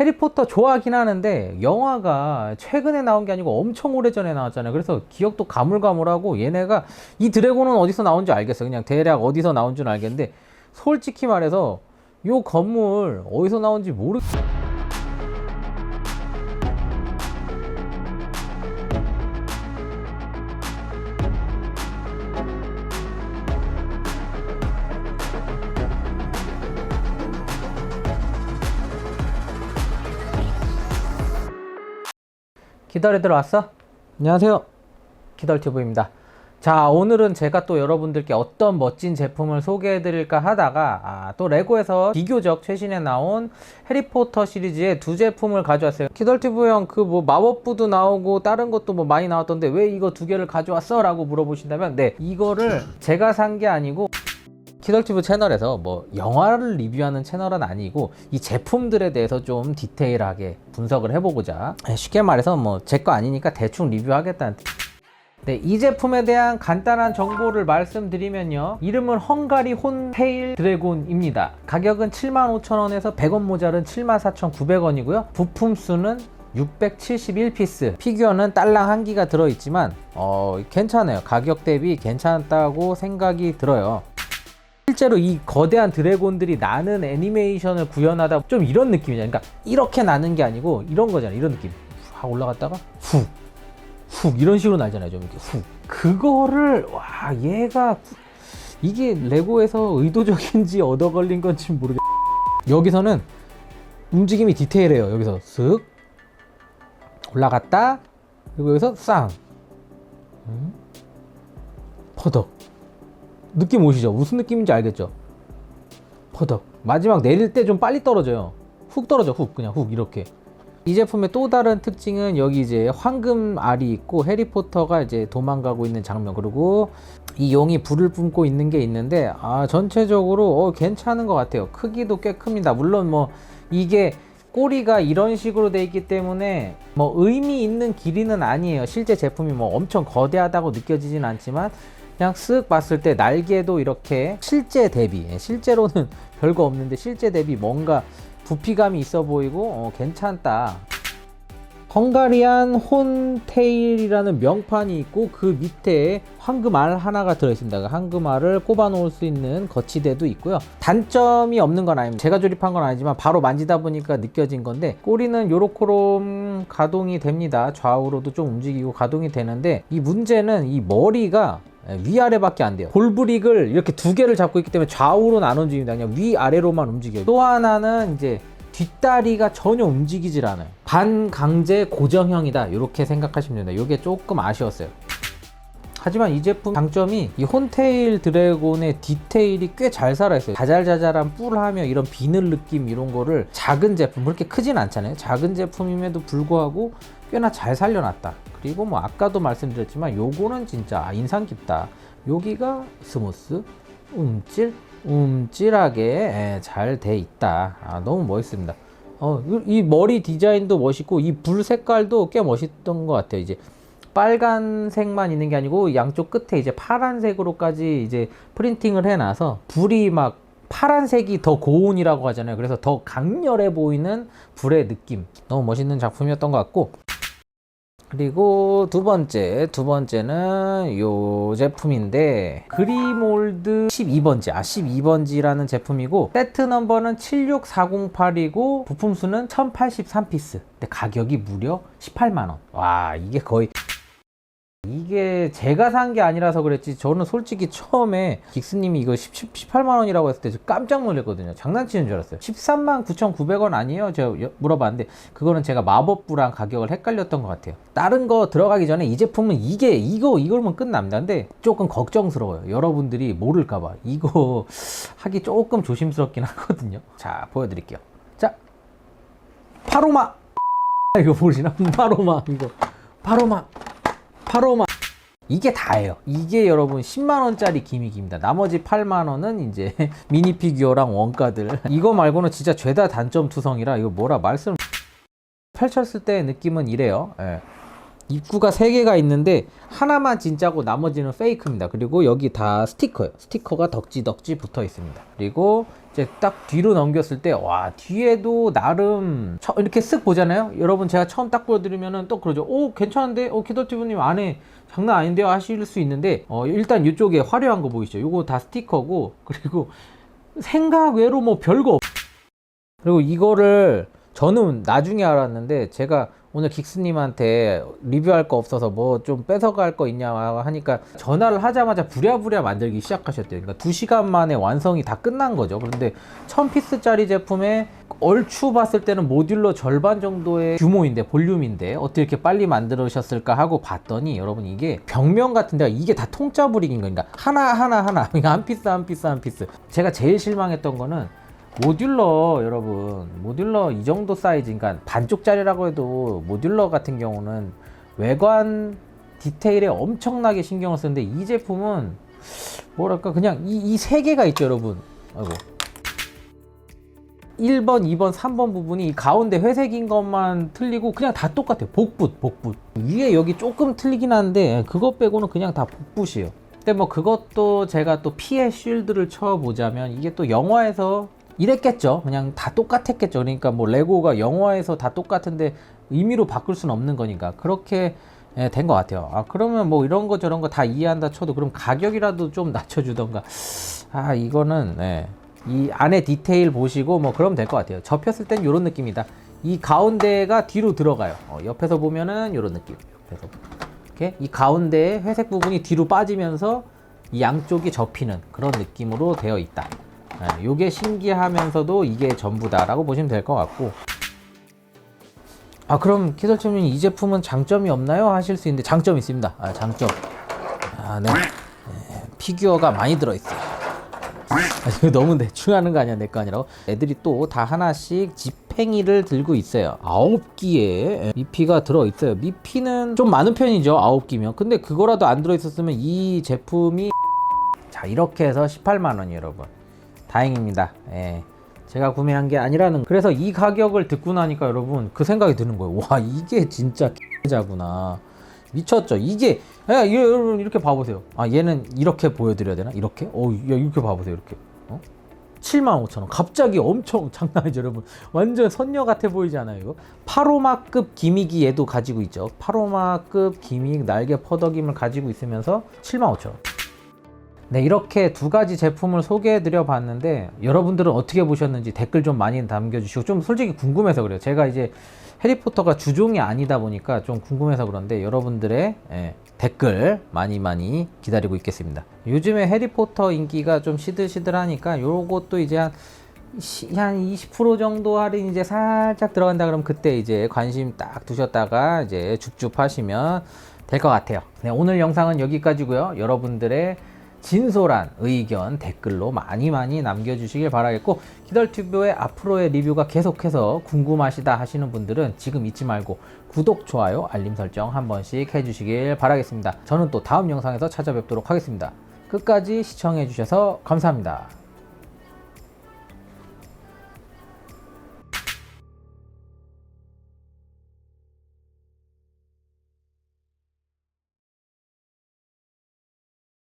해리포터 좋아하긴 하는데 영화가 최근에 나온 게 아니고 엄청 오래전에 나왔잖아요. 그래서 기억도 가물가물하고 얘네가 이 드래곤은 어디서 나온지 알겠어요. 그냥 대략 어디서 나온 줄 알겠는데 솔직히 말해서 요 건물 어디서 나온지 모르 기다리들 왔어? 안녕하세요. 기덜튜브입니다. 자, 오늘은 제가 또 여러분들께 어떤 멋진 제품을 소개해 드릴까 하다가, 아, 또 레고에서 비교적 최신에 나온 해리포터 시리즈의 두 제품을 가져왔어요. 기덜튜브 형, 그 뭐 마법부도 나오고, 다른 것도 뭐 많이 나왔던데, 왜 이거 두 개를 가져왔어? 라고 물어보신다면, 네, 이거를 제가 산 게 아니고, 키덜튜브 채널에서 뭐 영화를 리뷰하는 채널은 아니고 이 제품들에 대해서 좀 디테일하게 분석을 해보고자 네, 쉽게 말해서 뭐 제 거 아니니까 대충 리뷰하겠다는 뜻. 네, 이 제품에 대한 간단한 정보를 말씀드리면요. 이름은 헝가리 혼테일 드래곤입니다. 가격은 75,000원에서 100원 모자른 74,900원이고요. 부품 수는 671피스. 피규어는 딸랑 한 기가 들어있지만, 어, 괜찮아요. 가격 대비 괜찮다고 생각이 들어요. 실제로 이 거대한 드래곤들이 나는 애니메이션을 구현하다 좀 이런 느낌이잖아요. 그러니까 이렇게 나는 게 아니고 이런 거잖아요. 이런 느낌. 확 올라갔다가 훅, 훅 이런 식으로 나잖아요. 좀 이렇게 훅. 그거를 와 얘가 이게 레고에서 의도적인지 얻어 걸린 건지 모르겠. 여기서는 움직임이 디테일해요. 여기서 쓱 올라갔다 그리고 여기서 쌍 음? 퍼덕 느낌 오시죠? 무슨 느낌인지 알겠죠? 퍼덕. 마지막 내릴 때 좀 빨리 떨어져요. 훅 떨어져, 훅. 그냥 훅, 이렇게. 이 제품의 또 다른 특징은 여기 이제 황금 알이 있고 해리포터가 이제 도망가고 있는 장면 그리고 이 용이 불을 뿜고 있는 게 있는데 아 전체적으로 어, 괜찮은 것 같아요 크기도 꽤 큽니다 물론 뭐 이게 꼬리가 이런 식으로 돼 있기 때문에 뭐 의미 있는 길이는 아니에요 실제 제품이 뭐 엄청 거대하다고 느껴지진 않지만 그냥 쓱 봤을 때 날개도 이렇게 실제 대비 예, 실제로는 별거 없는데 실제 대비 뭔가 부피감이 있어 보이고 어, 괜찮다 헝가리안 혼테일이라는 명판이 있고 그 밑에 황금알 하나가 들어있습니다. 그 황금알을 꼽아 놓을 수 있는 거치대도 있고요. 단점이 없는 건 아닙니다. 제가 조립한 건 아니지만 바로 만지다 보니까 느껴진 건데 꼬리는 요렇게로 가동이 됩니다. 좌우로도 좀 움직이고 가동이 되는데 이 문제는 이 머리가 위아래밖에 안 돼요. 볼브릭을 이렇게 두 개를 잡고 있기 때문에 좌우로는 안 움직입니다. 그냥 위아래로만 움직여요. 또 하나는 이제 뒷다리가 전혀 움직이질 않아요. 반강제 고정형이다. 이렇게 생각하시면 됩니다. 이게 조금 아쉬웠어요. 하지만 이 제품 장점이 이 혼테일 드래곤의 디테일이 꽤 잘 살아있어요. 자잘자잘한 뿔하며 이런 비늘 느낌 이런 거를 작은 제품, 그렇게 크진 않잖아요. 작은 제품임에도 불구하고 꽤나 잘 살려놨다. 그리고 뭐 아까도 말씀드렸지만 요거는 진짜 인상 깊다. 여기가 스무스, 움찔, 움찔하게 잘 돼 있다. 아, 너무 멋있습니다. 어, 이- 이 머리 디자인도 멋있고 이 불 색깔도 꽤 멋있던 것 같아요. 이제 빨간색만 있는 게 아니고 양쪽 끝에 이제 파란색으로까지 이제 프린팅을 해놔서 불이 막 파란색이 더 고온이라고 하잖아요. 그래서 더 강렬해 보이는 불의 느낌. 너무 멋있는 작품이었던 것 같고. 그리고 두 번째, 두 번째는 요 제품인데 그리몰드 12번지, 아 12번지라는 제품이고 세트 넘버는 76408이고 부품 수는 1083피스. 근데 가격이 무려 18만 원. 와, 이게 거의 이게 제가 산 게 아니라서 그랬지 저는 솔직히 처음에 긱스님이 이거 10, 18만 원이라고 했을 때 깜짝 놀랐거든요. 장난치는 줄 알았어요. 13만 9,900원 아니에요? 제가 여- 물어봤는데 그거는 제가 마법부랑 가격을 헷갈렸던 것 같아요. 다른 거 들어가기 전에 이 제품은 이게 이거 이걸면 끝납니다 근데 조금 걱정스러워요. 여러분들이 모를까봐. 이거 하기 조금 조심스럽긴 하거든요. 자 보여드릴게요. 자 파로마! 이거 보시나? 파로마 이거. 파로마 파로마 이게 다예요. 이게 여러분 10만 원짜리 기믹입니다. 나머지 8만 원은 이제 미니 피규어랑 원가들. 이거 말고는 진짜 죄다 단점 투성이라 이거 뭐라 말씀 펼쳤을 때 느낌은 이래요. 예. 입구가 세 개가 있는데 하나만 진짜고 나머지는 페이크입니다. 그리고 여기 다 스티커예요. 스티커가 덕지덕지 붙어 있습니다. 그리고 이제 딱 뒤로 넘겼을 때 와 뒤에도 나름 처- 이렇게 쓱 보잖아요. 여러분 제가 처음 딱 보여드리면은 또 그러죠. 오 괜찮은데, 오 키더티브님 안에 장난 아닌데요 하실 수 있는데 어, 일단 이쪽에 화려한 거 보이시죠? 이거 다 스티커고 그리고 생각 외로 뭐 별거 없. 그리고 이거를 저는 나중에 알았는데 제가 오늘 긱스님한테 리뷰할 거 없어서 뭐 좀 뺏어갈 거 있냐 하니까 전화를 하자마자 부랴부랴 만들기 시작하셨대요. 그러니까 2시간 만에 완성이 다 끝난 거죠. 그런데 1000피스짜리 제품에 얼추 봤을 때는 모듈러 절반 정도의 규모인데 볼륨인데 어떻게 이렇게 빨리 만들으셨을까 하고 봤더니 여러분 이게 벽면 같은 데가 이게 다 통짜 브릭인 거니까 하나 하나 하나 그러니까 한 피스 한 피스 한 피스 제가 제일 실망했던 거는 모듈러 여러분 모듈러 이 정도 사이즈 그러니까 반쪽짜리라고 해도 모듈러 같은 경우는 외관 디테일에 엄청나게 신경을 쓰는데 이 제품은 뭐랄까 그냥 이이세 개가 있죠 여러분 아이고 1번, 2번, 3번 부분이 이 가운데 회색인 것만 틀리고 그냥 다 똑같아요. 복붙, 복붙. 위에 여기 조금 틀리긴 한데 그것 빼고는 그냥 다 복붙이에요. 근데 뭐 그것도 제가 또 피해 쉴드를 쳐보자면 이게 또 영화에서 이랬겠죠. 그냥 다 똑같았겠죠. 그러니까 뭐 레고가 영화에서 다 똑같은데 의미로 바꿀 수는 없는 거니까 그렇게 된 것 같아요. 아 그러면 뭐 이런 거 저런 거 다 이해한다 쳐도 그럼 가격이라도 좀 낮춰주던가. 아 이거는 네. 이 안에 디테일 보시고 뭐 그러면 될 것 같아요. 접혔을 땐 이런 느낌이다. 이 가운데가 뒤로 들어가요. 어, 옆에서 보면은 이런 느낌. 옆에서 이렇게 이 가운데 회색 부분이 뒤로 빠지면서 이 양쪽이 접히는 그런 느낌으로 되어 있다. 예, 요게 신기하면서도 이게 전부다라고 보시면 될 것 같고. 아 그럼 키설님이 이 제품은 장점이 없나요? 하실 수 있는데 장점이 있습니다. 아 장점. 아 네. 네, 피규어가 많이 들어있어요. 아, 너무 대충 하는 거 아니야 내 거 아니라고 애들이 또 다 하나씩 지팽이를 들고 있어요 아홉 기에 미피가 들어있어요 미피는 좀 많은 편이죠 아홉 기면 근데 그거라도 안 들어있었으면 이 제품이 자 이렇게 해서 18만원 여러분 다행입니다. 예. 제가 구매한 게 아니라는 그래서 이 가격을 듣고 나니까 여러분 그 생각이 드는 거예요. 와 이게 진짜 자구나. 미쳤죠? 이게 야, 이- 여러분 이렇게 봐보세요. 아 얘는 이렇게 보여드려야 되나? 이렇게? 어 야, 이렇게 봐보세요 이렇게. 어? 7만 5천 원. 갑자기 엄청 장난 아니죠 여러분. 완전 선녀 같아 보이지 않아요 이거? 파로마급 기믹이 얘도 가지고 있죠. 파로마급 기믹 날개 퍼덕임을 가지고 있으면서 7만 5천 원 네, 이렇게 두 가지 제품을 소개해 드려 봤는데 여러분들은 어떻게 보셨는지 댓글 좀 많이 남겨 주시고 좀 솔직히 궁금해서 그래요. 제가 이제 해리포터가 주종이 아니다 보니까 좀 궁금해서 그런데 여러분들의 예, 댓글 많이 많이 기다리고 있겠습니다. 요즘에 해리포터 인기가 좀 시들시들하니까 요것도 이제 한, 시- 한20% 정도 할인 이제 살짝 들어간다 그러면 그때 이제 관심 딱 두셨다가 이제 줍줍 하시면 될 것 같아요. 네, 오늘 영상은 여기까지고요. 여러분들의 진솔한 의견 댓글로 많이 많이 남겨주시길 바라겠고 기덜튜브의 앞으로의 리뷰가 계속해서 궁금하시다 하시는 분들은 지금 잊지 말고 구독, 좋아요, 알림 설정 한 번씩 해주시길 바라겠습니다. 저는 또 다음 영상에서 찾아뵙도록 하겠습니다. 끝까지 시청해주셔서 감사합니다.